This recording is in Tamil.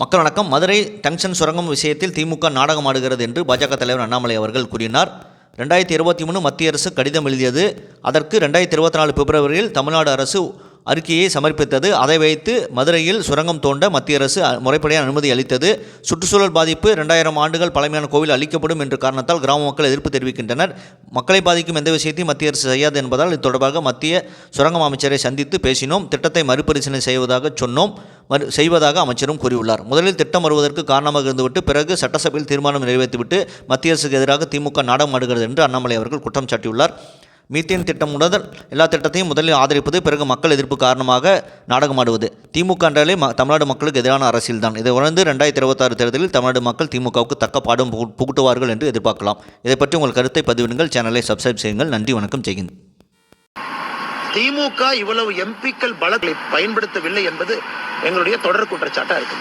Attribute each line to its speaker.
Speaker 1: மக்கள் வணக்கம். மதுரை டங்ஷன் சுரங்கம் விஷயத்தில் திமுக நாடகம் ஆடுகிறது என்று பாஜக தலைவர் அண்ணாமலை அவர்கள் கூறினார். ரெண்டாயிரத்தி இருபத்தி மூணு மத்திய அரசு கடிதம் எழுதியது. அதற்கு ரெண்டாயிரத்தி இருபத்தி நாலு பிப்ரவரியில் தமிழ்நாடு அரசு அறிக்கையை சமர்ப்பித்தது. அதை வைத்து மதுரையில் சுரங்கம் தோண்ட மத்திய அரசு முறைப்படியாக அனுமதி அளித்தது. சுற்றுச்சூழல் பாதிப்பு ரெண்டாயிரம் ஆண்டுகள் பழமையான கோவில் அளிக்கப்படும் என்ற காரணத்தால் கிராம மக்கள் எதிர்ப்பு தெரிவிக்கின்றனர். மக்களை பாதிக்கும் எந்த விஷயத்தையும் மத்திய அரசு செய்யாது என்பதால் இது தொடர்பாக மத்திய சுரங்கம் அமைச்சரை சந்தித்து பேசினோம். திட்டத்தை மறுபரிசீலனை செய்வதாக சொன்னோம். மறு செய்வதாக அமைச்சரும் கூறியுள்ளார். முதலில் திட்டம் வருவதற்கு காரணமாக இருந்துவிட்டு பிறகு சட்டசபையில் தீர்மானம் நிறைவேற்றிவிட்டு மத்திய அரசுக்கு எதிராக திமுக நாடமாடுகிறது என்று அண்ணாமலை அவர்கள் குற்றம் சாட்டியுள்ளார். மீத்தேன் திட்டம் முதல் எல்லா திட்டத்தையும் முதலில் ஆதரிப்பது பிறகு மக்கள் எதிர்ப்பு காரணமாக நாடகமாடுவது. திமுக என்றாலே தமிழ்நாடு மக்களுக்கு எதிரான அரசியல் தான். இதை உணர்ந்து ரெண்டாயிரத்தி இருபத்தாறு தேர்தலில் தமிழ்நாடு மக்கள் திமுகவுக்கு தக்க பாடம் புகுட்டுவார்கள் என்று எதிர்பார்க்கலாம். இதை பற்றி உங்கள் கருத்தை பதிவிடுங்கள். சேனலை சப்ஸ்கிரைப் செய்யுங்கள். நன்றி வணக்கம். ஜெய்ஹிந்த்
Speaker 2: திமுக இவ்வளவு எம்பிக்கள் பலங்களை பயன்படுத்தவில்லை என்பது எங்களுடைய தொடர் குற்றச்சாட்டாக இருக்கு.